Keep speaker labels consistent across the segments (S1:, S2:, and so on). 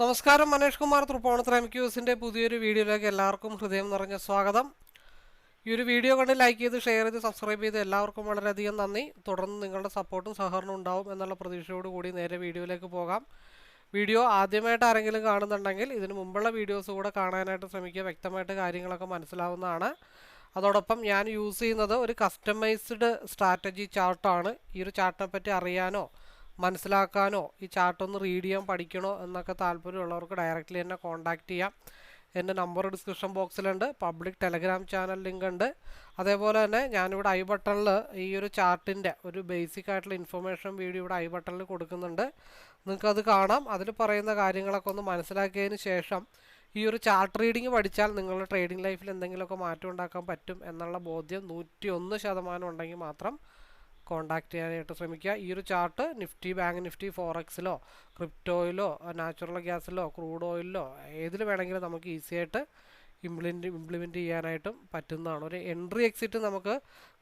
S1: നമസ്കാരം മനേഷ് കുമാർ തൃപ്പോണത്ര എം ക്യൂസിന്റെ പുതിയൊരു വീഡിയോയിലേക്ക് എല്ലാവർക്കും ഹൃദയം നിറഞ്ഞ സ്വാഗതം. ഈ ഒരു വീഡിയോ കണ്ട് ലൈക്ക് ചെയ്ത് ഷെയർ ചെയ്ത് സബ്സ്ക്രൈബ് ചെയ്ത് എല്ലാവർക്കും വളരെയധികം നന്ദി. തുടർന്ന് നിങ്ങളുടെ സപ്പോർട്ടും സഹകരണവും ഉണ്ടാവും എന്നുള്ള പ്രതീക്ഷയോട് കൂടി നേരെ വീഡിയോയിലേക്ക് പോകാം. വീഡിയോ ആദ്യമായിട്ട് ആരെങ്കിലും കാണുന്നുണ്ടെങ്കിൽ ഇതിന് മുമ്പുള്ള വീഡിയോസ് കൂടെ കാണാനായിട്ട് ശ്രമിക്കുക. വ്യക്തമായിട്ട് കാര്യങ്ങളൊക്കെ മനസ്സിലാവുന്നതാണ്. അതോടൊപ്പം ഞാൻ യൂസ് ചെയ്യുന്നത് ഒരു കസ്റ്റമൈസ്ഡ് സ്ട്രാറ്റജി ചാർട്ടാണ് ഈ ഒരു ചാർട്ടിനെ പറ്റി അറിയാനോ മനസ്സിലാക്കാനോ ഈ ചാർട്ടൊന്ന് റീഡ് ചെയ്യാൻ പഠിക്കണോ എന്നൊക്കെ താല്പര്യമുള്ളവർക്ക് ഡയറക്റ്റ്ലി എന്നെ കോൺടാക്റ്റ് ചെയ്യാം. എന്റെ നമ്പർ ഡിസ്ക്രിപ്ഷൻ ബോക്സിലുണ്ട് പബ്ലിക് ടെലഗ്രാം ചാനൽ ലിങ്ക് ഉണ്ട് അതേപോലെ തന്നെ ഞാനിവിടെ ഐ ബട്ടണിൽ ഈ ഒരു ചാർട്ടിന്റെ ഒരു ബേസിക് ആയിട്ടുള്ള ഇൻഫർമേഷൻ വീഡിയോ ഇവിടെ ഐ ബട്ടണിൽ കൊടുക്കുന്നുണ്ട്. നിങ്ങൾക്കത് കാണാം. അതിൽ പറയുന്ന കാര്യങ്ങളൊക്കെ ഒന്ന് മനസ്സിലാക്കിയതിന് ശേഷം ഈ ഒരു ചാർട്ട് റീഡിങ് പഠിച്ചാൽ നിങ്ങളുടെ ട്രേഡിംഗ് ലൈഫിൽ എന്തെങ്കിലുമൊക്കെ മാറ്റം ഉണ്ടാക്കാൻ പറ്റും എന്നുള്ള ബോധ്യം നൂറ്റി ഒന്ന് ശതമാനം ഉണ്ടെങ്കിൽ മാത്രം കോണ്ടാക്ട് ചെയ്യാനായിട്ട് ശ്രമിക്കുക. ഈ ഒരു ചാർട്ട് നിഫ്റ്റി ബാങ്ക് നിഫ്റ്റി ഫോറക്സിലോ ക്രിപ്റ്റോയിലോ നാച്ചുറൽ ഗ്യാസിലോ ക്രൂഡ് ഓയിലിലോ ഏതിൽ വേണമെങ്കിലും നമുക്ക് ഈസി ആയിട്ട് ഇംപ്ലിമെന്റ് ഇംപ്ലിമെന്റ് ചെയ്യാനായിട്ടും പറ്റുന്നതാണ്. ഒരു എൻട്രി എക്സിറ്റ് നമുക്ക്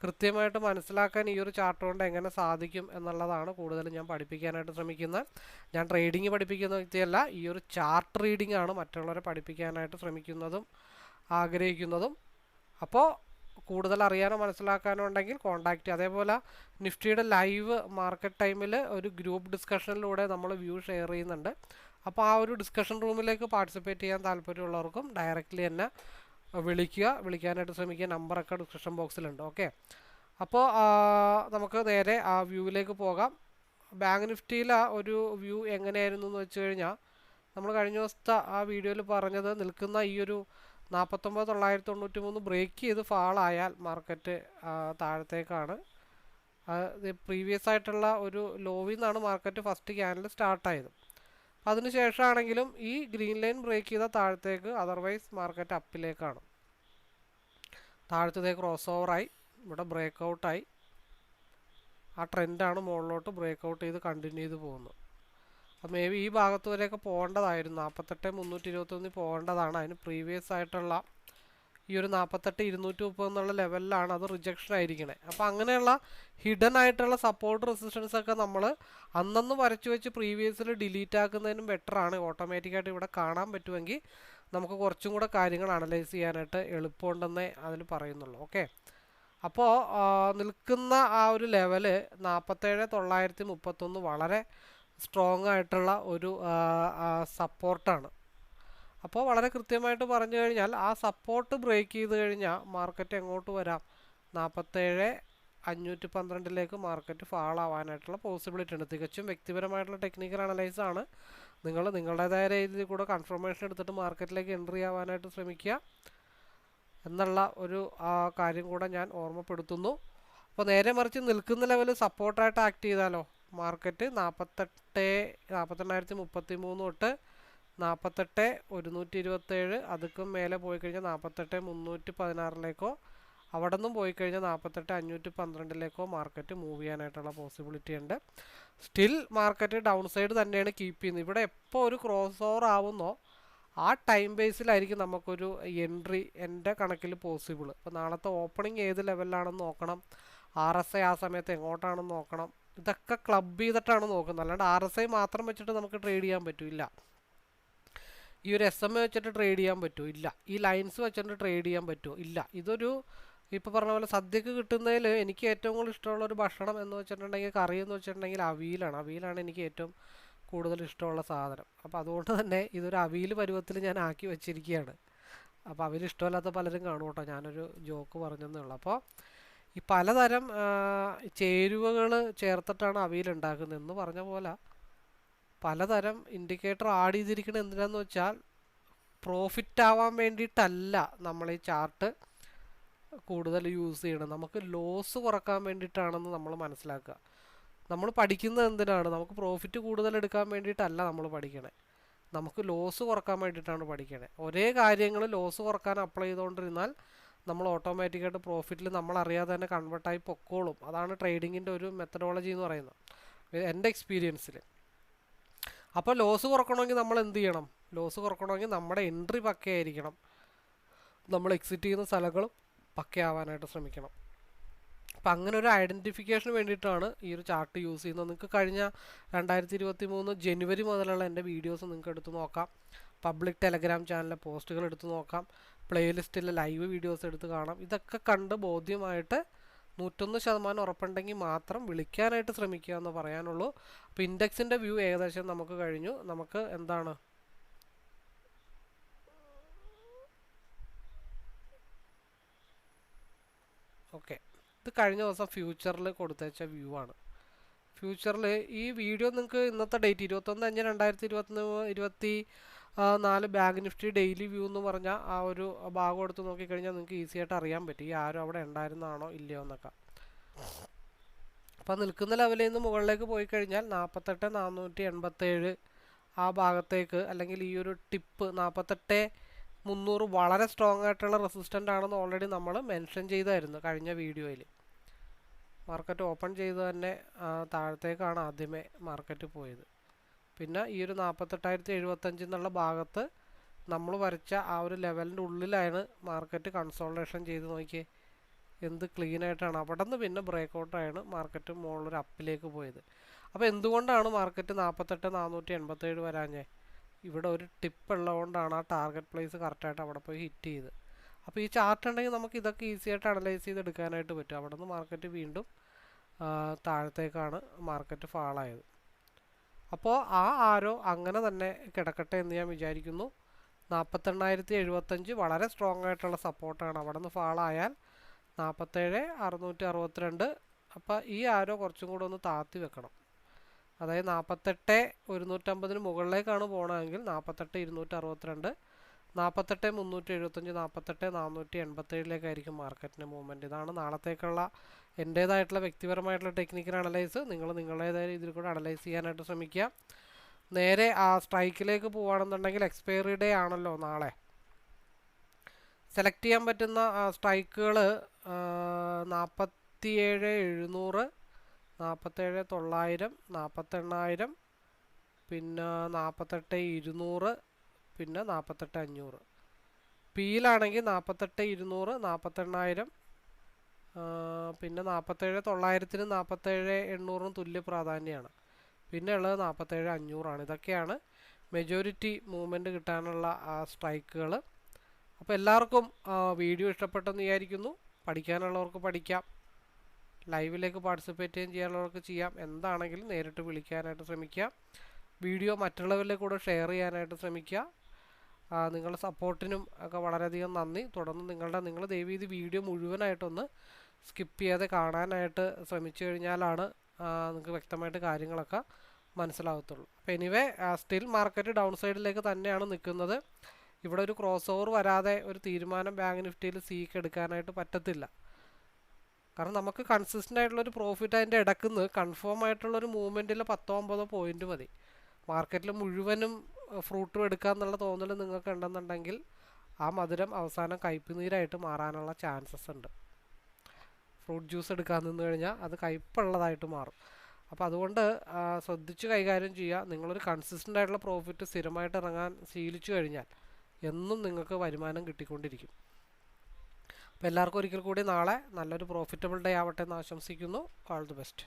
S1: കൃത്യമായിട്ട് മനസ്സിലാക്കാൻ ഈ ഒരു ചാർട്ട് കൊണ്ട് എങ്ങനെ സാധിക്കും എന്നുള്ളതാണ് കൂടുതലും ഞാൻ പഠിപ്പിക്കാനായിട്ട് ശ്രമിക്കുന്നത്. ഞാൻ ട്രേഡിങ് പഠിപ്പിക്കുന്ന വ്യക്തിയല്ല. ഈ ഒരു ചാർട്ട് റീഡിംഗ് ആണ് മറ്റുള്ളവരെ പഠിപ്പിക്കാനായിട്ട് ശ്രമിക്കുന്നതും ആഗ്രഹിക്കുന്നതും. അപ്പോൾ കൂടുതൽ അറിയാനോ മനസ്സിലാക്കാനോ ഉണ്ടെങ്കിൽ കോൺടാക്റ്റ് അതേപോലെ നിഫ്റ്റിയുടെ ലൈവ് മാർക്കറ്റ് ടൈമിൽ ഒരു ഗ്രൂപ്പ് ഡിസ്കഷനിലൂടെ നമ്മൾ വ്യൂ ഷെയർ ചെയ്യുന്നുണ്ട്. അപ്പോൾ ആ ഒരു ഡിസ്കഷൻ റൂമിലേക്ക് പാർട്ടിസിപ്പേറ്റ് ചെയ്യാൻ താല്പര്യമുള്ളവർക്കും ഡയറക്റ്റ്ലി തന്നെ വിളിക്കുക. വിളിക്കാനായിട്ട് ശ്രമിക്കുക. നമ്പറൊക്കെ ഡിസ്ക്രിപ്ഷൻ ബോക്സിലുണ്ട് ഓക്കെ അപ്പോൾ നമുക്ക് നേരെ ആ വ്യൂവിലേക്ക് പോകാം. ബാങ്ക് നിഫ്റ്റിയിലെ ഒരു വ്യൂ എങ്ങനെയായിരുന്നു എന്ന് വെച്ച് കഴിഞ്ഞാൽ നമ്മൾ കഴിഞ്ഞ ദിവസത്തെ ആ വീഡിയോയിൽ പറഞ്ഞത് നിൽക്കുന്ന ഈ ഒരു നാൽപ്പത്തൊമ്പത് തൊള്ളായിരത്തി തൊണ്ണൂറ്റി മൂന്ന് ബ്രേക്ക് ചെയ്ത് ഫാളായാൽ മാർക്കറ്റ് താഴത്തേക്കാണ്. അത് പ്രീവിയസ് ആയിട്ടുള്ള ഒരു ലോവിൽ നിന്നാണ് മാർക്കറ്റ് ഫസ്റ്റ് ക്യാനൽ സ്റ്റാർട്ടായത് അപ്പം അതിന് ശേഷമാണെങ്കിലും ഈ ഗ്രീൻ ലൈൻ ബ്രേക്ക് ചെയ്ത താഴത്തേക്ക് അതർവൈസ് മാർക്കറ്റ് അപ്പിലേക്കാണ് താഴത്തേക്ക് ക്രോസ് ഓവറായി ഇവിടെ ബ്രേക്ക് ഔട്ടായി ആ ട്രെൻഡാണ് മുകളിലോട്ട് ബ്രേക്ക് ഔട്ട് ചെയ്ത് കണ്ടിന്യൂ ചെയ്ത് പോകുന്നത്. അപ്പം മേ ബി ഈ ഭാഗത്ത് വരെയൊക്കെ പോകേണ്ടതായിരുന്നു. നാൽപ്പത്തെട്ട് മുന്നൂറ്റി ഇരുപത്തൊന്നിൽ പോകേണ്ടതാണ്. അതിന് പ്രീവിയസ് ആയിട്ടുള്ള ഈ ഒരു നാൽപ്പത്തെട്ട് ഇരുന്നൂറ്റി മുപ്പത് എന്നുള്ള ലെവലിലാണ് അത് റിജക്ഷൻ ആയിരിക്കണേ. അപ്പോൾ അങ്ങനെയുള്ള ഹിഡൻ ആയിട്ടുള്ള സപ്പോർട്ട് റെസിസ്റ്റൻസ് ഒക്കെ നമ്മൾ അന്നന്ന് വരച്ചു വെച്ച് പ്രീവിയസിൽ ഡിലീറ്റ് ആക്കുന്നതിനും ബെറ്ററാണ് ഓട്ടോമാറ്റിക്കായിട്ട് ഇവിടെ കാണാൻ പറ്റുമെങ്കിൽ നമുക്ക് കുറച്ചും കൂടെ കാര്യങ്ങൾ അനലൈസ് ചെയ്യാനായിട്ട് എളുപ്പമുണ്ടെന്നേ അതിൽ പറയുന്നുള്ളൂ. ഓക്കെ അപ്പോൾ നിൽക്കുന്ന ആ ഒരു ലെവൽ നാൽപ്പത്തേഴ് തൊള്ളായിരത്തി മുപ്പത്തൊന്ന് വളരെ സ്ട്രോങ് ആയിട്ടുള്ള ഒരു സപ്പോർട്ടാണ്. അപ്പോൾ വളരെ കൃത്യമായിട്ട് പറഞ്ഞു കഴിഞ്ഞാൽ ആ സപ്പോർട്ട് ബ്രേക്ക് ചെയ്ത് കഴിഞ്ഞാൽ മാർക്കറ്റ് എങ്ങോട്ട് വരാം? നാൽപ്പത്തേഴ് അഞ്ഞൂറ്റി പന്ത്രണ്ടിലേക്ക് മാർക്കറ്റ് ഫാൾ ആവാനായിട്ടുള്ള പോസിബിലിറ്റി ഉണ്ട്. തികച്ചും വ്യക്തിപരമായിട്ടുള്ള ടെക്നിക്കൽ അനലൈസ് ആണ്. നിങ്ങൾ നിങ്ങളുടേതായ രീതിയിൽ കൂടെ കൺഫർമേഷൻ എടുത്തിട്ട് മാർക്കറ്റിലേക്ക് എൻട്രി ആവാനായിട്ട് ശ്രമിക്കുക എന്നുള്ള ഒരു കാര്യം കൂടെ ഞാൻ ഓർമ്മപ്പെടുത്തുന്നു. അപ്പോൾ നേരെ മറിച്ച് നിൽക്കുന്ന ലെവൽ സപ്പോർട്ടായിട്ട് ആക്ട് ചെയ്താലോ? മാർക്കറ്റ് നാൽപ്പത്തെട്ട് നാൽപ്പത്തെണ്ണായിരത്തി മുപ്പത്തി മൂന്ന് തൊട്ട് നാൽപ്പത്തെട്ട് ഒരുന്നൂറ്റി ഇരുപത്തേഴ് അതുക്കും മേലെ പോയി കഴിഞ്ഞാൽ നാൽപ്പത്തെട്ട് മുന്നൂറ്റി പതിനാറിലേക്കോ അവിടെ നിന്നും പോയി കഴിഞ്ഞാൽ നാൽപ്പത്തെട്ട് അഞ്ഞൂറ്റി പന്ത്രണ്ടിലേക്കോ മാർക്കറ്റ് മൂവ് ചെയ്യാനായിട്ടുള്ള പോസിബിലിറ്റി ഉണ്ട്. സ്റ്റിൽ മാർക്കറ്റ് ഡൗൺ സൈഡ് തന്നെയാണ് കീപ്പ് ചെയ്യുന്നത്. ഇവിടെ എപ്പോൾ ഒരു ക്രോസ് ഓവർ ആവുന്നോ ആ ടൈം ബേസിലായിരിക്കും നമുക്കൊരു എൻട്രി എന്റെ കണക്കിൽ പോസിബിൾ അപ്പോൾ നാളത്തെ ഓപ്പണിംഗ് ഏത് ലെവലിലാണെന്ന് നോക്കണം ആർ എസ് ഐ ആ സമയത്ത് എങ്ങോട്ടാണെന്ന് നോക്കണം ഇതൊക്കെ ക്ലബ് ചെയ്തിട്ടാണ് നോക്കുന്നത്. അല്ലാണ്ട് ആർ എസ് ഐ മാത്രം വെച്ചിട്ട് നമുക്ക് ട്രേഡ് ചെയ്യാൻ പറ്റില്ല. ഈ ഒരു എസ് എം എ വെച്ചിട്ട് ട്രേഡ് ചെയ്യാൻ പറ്റുമോ ഇല്ല. ഈ ലൈൻസ് വെച്ചിട്ട് ട്രേഡ് ചെയ്യാൻ പറ്റുമോ ഇല്ല. ഇതൊരു ഇപ്പോൾ പറഞ്ഞ പോലെ സദ്യക്ക് കിട്ടുന്നതിൽ എനിക്ക് ഏറ്റവും കൂടുതൽ ഇഷ്ടമുള്ള ഒരു ഭക്ഷണം എന്ന് വെച്ചിട്ടുണ്ടെങ്കിൽ കറി എന്ന് വെച്ചിട്ടുണ്ടെങ്കിൽ അവിയലാണ്. അവിയലാണ് എനിക്ക് ഏറ്റവും കൂടുതൽ ഇഷ്ടമുള്ള സാധനം. അപ്പോൾ അതുകൊണ്ട് തന്നെ ഇതൊരു അവിയൽ പരുവത്തിൽ ഞാൻ ആക്കി വെച്ചിരിക്കുകയാണ് അപ്പോൾ അവിയൽ ഇഷ്ടമല്ലാത്ത പലരും കാണും കേട്ടോ. ഞാനൊരു ജോക്ക് പറഞ്ഞതേ ഉള്ളൂ. അപ്പോൾ ഈ പലതരം ചേരുവകൾ ചേർത്തിട്ടാണ് അവിയൽ ഉണ്ടാക്കുന്നത്. എന്ന് പറഞ്ഞ പോലെ പലതരം ഇൻഡിക്കേറ്റർ ആഡ് ചെയ്തിരിക്കുന്നത് എന്തിനാന്ന് വെച്ചാൽ പ്രോഫിറ്റ് ആവാൻ വേണ്ടിയിട്ടല്ല നമ്മൾ ഈ ചാർട്ട് കൂടുതൽ യൂസ് ചെയ്യണം നമുക്ക് ലോസ് കുറയ്ക്കാൻ വേണ്ടിയിട്ടാണെന്ന് നമ്മൾ മനസ്സിലാക്കുക. നമ്മൾ പഠിക്കുന്നത് എന്തിനാണ്? നമുക്ക് പ്രോഫിറ്റ് കൂടുതൽ എടുക്കാൻ വേണ്ടിയിട്ടല്ല നമ്മൾ പഠിക്കണേ. നമുക്ക് ലോസ് കുറയ്ക്കാൻ വേണ്ടിയിട്ടാണ് പഠിക്കണേ. ഒരേ കാര്യങ്ങൾ ലോസ് കുറയ്ക്കാൻ അപ്ലൈ ചെയ്തുകൊണ്ടിരുന്നാൽ നമ്മൾ ഓട്ടോമാറ്റിക്കായിട്ട് പ്രോഫിറ്റിൽ നമ്മൾ അറിയാതെ തന്നെ കൺവേർട്ടായി പൊക്കോളും. അതാണ് ട്രേഡിങ്ങിന്റെ ഒരു മെത്തഡോളജി എന്ന് പറയുന്നത്. എന്റെ എക്സ്പീരിയൻസിൽ അപ്പോൾ ലോസ് കുറക്കണമെങ്കിൽ നമ്മൾ എന്ത് ചെയ്യണം? ലോസ് കുറക്കണമെങ്കിൽ നമ്മുടെ എൻട്രി പക്കയായിരിക്കണം. നമ്മൾ എക്സിറ്റ് ചെയ്യുന്ന സ്ഥലങ്ങളും പക്കയാവാനായിട്ട് ശ്രമിക്കണം. അപ്പം അങ്ങനെ ഒരു ഐഡന്റിഫിക്കേഷന് വേണ്ടിയിട്ടാണ് ഈ ഒരു ചാർട്ട് യൂസ് ചെയ്യുന്നത്. നിങ്ങൾക്ക് കഴിഞ്ഞ രണ്ടായിരത്തി ഇരുപത്തി മൂന്ന് ജനുവരി മുതലുള്ള എന്റെ വീഡിയോസ് നിങ്ങൾക്ക് എടുത്ത് നോക്കാം. പബ്ലിക് ടെലഗ്രാം ചാനലിലെ പോസ്റ്റുകൾ എടുത്ത് നോക്കാം. പ്ലേലിസ്റ്റിലെ ലൈവ് വീഡിയോസ് എടുത്ത് കാണാം. ഇതൊക്കെ കണ്ട് ബോധ്യമായിട്ട് നൂറ്റൊന്ന് ശതമാനം ഉറപ്പുണ്ടെങ്കിൽ മാത്രം വിളിക്കാനായിട്ട് ശ്രമിക്കുക എന്ന് പറയാനുള്ളൂ. അപ്പോൾ ഇൻഡെക്സിന്റെ വ്യൂ ഏകദേശം നമുക്ക് കഴിഞ്ഞു. നമുക്ക് എന്താണ്? ഓക്കെ. ഇത് കഴിഞ്ഞ ദിവസം ഫ്യൂച്ചറിൽ കൊടുത്തേച്ച വ്യൂ ആണ്. ഫ്യൂച്ചറിൽ ഈ വീഡിയോ നിങ്ങൾക്ക് ഇന്നത്തെ ഡേറ്റ് ഇരുപത്തൊന്ന് അഞ്ച് രണ്ടായിരത്തി ഇരുപത്തൊന്ന് ഇരുപത്തി നാല് ബാങ്ക് നിഫ്റ്റി ഡെയിലി വ്യൂ എന്ന് പറഞ്ഞ ആ ഒരു ഭാഗം എടുത്ത് നോക്കിക്കഴിഞ്ഞാൽ നിങ്ങൾക്ക് ഈസി ആയിട്ട് അറിയാൻ പറ്റും. ഈ ആരും അവിടെ ഉണ്ടായിരുന്നാണോ ഇല്ലയോ എന്നൊക്കെ. അപ്പോൾ നിൽക്കുന്ന ലെവലിൽ നിന്ന് മുകളിലേക്ക് പോയി കഴിഞ്ഞാൽ നാൽപ്പത്തെട്ട് നാനൂറ്റി എൺപത്തേഴ് ആ ഭാഗത്തേക്ക് അല്ലെങ്കിൽ ഈ ഒരു ടിപ്പ് നാൽപ്പത്തെട്ട് മുന്നൂറ് വളരെ സ്ട്രോങ് ആയിട്ടുള്ള റെസിസ്റ്റന്റ് ആണെന്ന് ഓൾറെഡി നമ്മൾ മെൻഷൻ ചെയ്തായിരുന്നു കഴിഞ്ഞ വീഡിയോയിൽ മാർക്കറ്റ് ഓപ്പൺ ചെയ്ത് തന്നെ താഴത്തേക്കാണ് ആദ്യമേ മാർക്കറ്റ് പോയത്. പിന്നെ ഈ ഒരു നാൽപ്പത്തെട്ടായിരത്തി എഴുപത്തഞ്ച് എന്നുള്ള ഭാഗത്ത് നമ്മൾ വരച്ച ആ ഒരു ലെവലിന്റെ ഉള്ളിലാണ് മാർക്കറ്റ് കൺസോൾട്ടേഷൻ ചെയ്ത് നോക്കിയേ. എന്ത് ക്ലീൻ ആയിട്ടാണ്. അവിടെ നിന്ന് പിന്നെ ബ്രേക്ക് ഔട്ടായാണ് മാർക്കറ്റ് മുകളിലൊരു അപ്പിലേക്ക് പോയത്. അപ്പോൾ എന്തുകൊണ്ടാണ് മാർക്കറ്റ് നാൽപ്പത്തെട്ട് നാനൂറ്റി എൺപത്തേഴ് വരാഞ്ഞേ? ഇവിടെ ഒരു ടിപ്പ് ഉള്ളതുകൊണ്ടാണ് ആ ടാർഗറ്റ് പ്ലേസ് കറക്റ്റായിട്ട് അവിടെ പോയി ഹിറ്റ് ചെയ്ത്. അപ്പോൾ ഈ ചാർട്ട് ഉണ്ടെങ്കിൽ നമുക്ക് ഇതൊക്കെ ഈസി ആയിട്ട് അനലൈസ് ചെയ്ത് എടുക്കാനായിട്ട് പറ്റും. അവിടെ നിന്ന് മാർക്കറ്റ് വീണ്ടും താഴത്തേക്കാണ് മാർക്കറ്റ് ഫാളായത് അപ്പോൾ ആ ആരോ അങ്ങനെ തന്നെ കിടക്കട്ടെ എന്ന് ഞാൻ വിചാരിക്കുന്നു. നാൽപ്പത്തെണ്ണായിരത്തി എഴുപത്തഞ്ച് വളരെ സ്ട്രോങ് ആയിട്ടുള്ള സപ്പോർട്ടാണ് അവിടെ നിന്ന് ഫാളായാൽ നാൽപ്പത്തേഴ് അറുന്നൂറ്റി അറുപത്തിരണ്ട് അപ്പോൾ ഈ ആരോ കുറച്ചും കൂടെ ഒന്ന് താത്തി വെക്കണം. അതായത് നാൽപ്പത്തെട്ട് ഒരുന്നൂറ്റമ്പതിന് മുകളിലേക്കാണ് പോകണമെങ്കിൽ നാൽപ്പത്തെട്ട് ഇരുന്നൂറ്റി അറുപത്തിരണ്ട് നാൽപ്പത്തെട്ട് മുന്നൂറ്റി എഴുപത്തഞ്ച് നാൽപ്പത്തെട്ട് നാനൂറ്റി എൺപത്തേഴിലേക്കായിരിക്കും മാർക്കറ്റിന്റെ മൂവ്മെന്റ്. ഇതാണ് നാളത്തേക്കുള്ള എന്റേതായിട്ടുള്ള വ്യക്തിപരമായിട്ടുള്ള ടെക്നിക്കൽ അനലൈസ് നിങ്ങൾ നിങ്ങളുടേതായ രീതിയിൽ കൂടെ അനലൈസ് ചെയ്യാനായിട്ട് ശ്രമിക്കുക. നേരെ ആ സ്ട്രൈക്കിലേക്ക് പോവുകയാണെന്നുണ്ടെങ്കിൽ എക്സ്പയറി ഡേ ആണല്ലോ നാളെ. സെലക്ട് ചെയ്യാൻ പറ്റുന്ന സ്ട്രൈക്കുകൾ നാൽപ്പത്തിയേഴ് എഴുന്നൂറ് നാൽപ്പത്തേഴ് തൊള്ളായിരം നാൽപ്പത്തെണ്ണായിരം പിന്നെ നാൽപ്പത്തെട്ട് ഇരുന്നൂറ് പിന്നെ നാൽപ്പത്തെട്ട് അഞ്ഞൂറ്. പിയിലാണെങ്കിൽ നാൽപ്പത്തെട്ട് ഇരുന്നൂറ് നാൽപ്പത്തെണ്ണായിരം പിന്നെ നാൽപ്പത്തേഴ് തൊള്ളായിരത്തിനും നാൽപ്പത്തേഴ് എണ്ണൂറിനും തുല്യ പ്രാധാന്യമാണ് പിന്നെ ഉള്ളത് നാൽപ്പത്തേഴ് അഞ്ഞൂറാണ്. ഇതൊക്കെയാണ് മെജോറിറ്റി മൂവ്മെന്റ് കിട്ടാനുള്ള സ്ട്രൈക്കുകൾ അപ്പോൾ എല്ലാവർക്കും വീഡിയോ ഇഷ്ടപ്പെട്ടെന്ന് വിചാരിക്കുന്നു. പഠിക്കാനുള്ളവർക്ക് പഠിക്കാം. ലൈവിലേക്ക് പാർട്ടിസിപ്പേറ്റ് ചെയ്യാനുള്ളവർക്ക് ചെയ്യാം. എന്താണെങ്കിലും നേരിട്ട് വിളിക്കാനായിട്ട് ശ്രമിക്കുക വീഡിയോ മറ്റുള്ളവരിലെ കൂടെ ഷെയർ ചെയ്യാനായിട്ട് ശ്രമിക്കുക നിങ്ങളുടെ സപ്പോർട്ടിനും ഒക്കെ വളരെയധികം നന്ദി. തുടർന്ന് നിങ്ങളുടെ നിങ്ങൾ ദയവ് ഇത് വീഡിയോ മുഴുവനായിട്ടൊന്ന് സ്കിപ്പ് ചെയ്യാതെ കാണാനായിട്ട് ശ്രമിച്ചു കഴിഞ്ഞാലാണ് നിങ്ങൾക്ക് വ്യക്തമായിട്ട് കാര്യങ്ങളൊക്കെ മനസ്സിലാകത്തുള്ളൂ അപ്പോൾ എനിവേ സ്റ്റിൽ മാർക്കറ്റ് ഡൗൺ സൈഡിലേക്ക് തന്നെയാണ് നിൽക്കുന്നത്. ഇവിടെ ഒരു ക്രോസ് ഓവർ വരാതെ ഒരു തീരുമാനം ബാങ്ക് നിഫ്റ്റിയിൽ സീക്ക് എടുക്കാനായിട്ട് പറ്റത്തില്ല. കാരണം നമുക്ക് കൺസിസ്റ്റന്റ് ആയിട്ടുള്ളൊരു പ്രോഫിറ്റ് അതിന്റെ ഇടക്കുന്ന് കൺഫേം ആയിട്ടുള്ളൊരു മൂവ്മെന്റിൽ പത്തോ ഒമ്പതോ പോയിന്റ് മതി. മാർക്കറ്റിൽ മുഴുവനും ഫ്രൂട്ടും എടുക്കാന്നുള്ള തോന്നൽ നിങ്ങൾക്ക് ഉണ്ടെന്നുണ്ടെങ്കിൽ ആ മധുരം അവസാനം കയ്പുനീരായിട്ട് മാറാനുള്ള ചാൻസസ് ഉണ്ട്. ഫ്രൂട്ട് ജ്യൂസ് എടുക്കാൻ നിന്ന് കഴിഞ്ഞാൽ അത് കയ്പുള്ളതായിട്ട് മാറും. അപ്പോൾ അതുകൊണ്ട് ശ്രദ്ധിച്ച് കൈകാര്യം ചെയ്യുക. നിങ്ങളൊരു കൺസിസ്റ്റന്റ് ആയിട്ടുള്ള പ്രോഫിറ്റ് സ്ഥിരമായിട്ട് ഇറങ്ങാൻ ശീലിച്ചു കഴിഞ്ഞാൽ എന്നും നിങ്ങൾക്ക് വരുമാനം കിട്ടിക്കൊണ്ടിരിക്കും. അപ്പോൾ എല്ലാവർക്കും ഒരിക്കൽ കൂടി നാളെ നല്ലൊരു പ്രോഫിറ്റബിൾ ഡേ ആവട്ടെ എന്ന് ആശംസിക്കുന്നു. All the best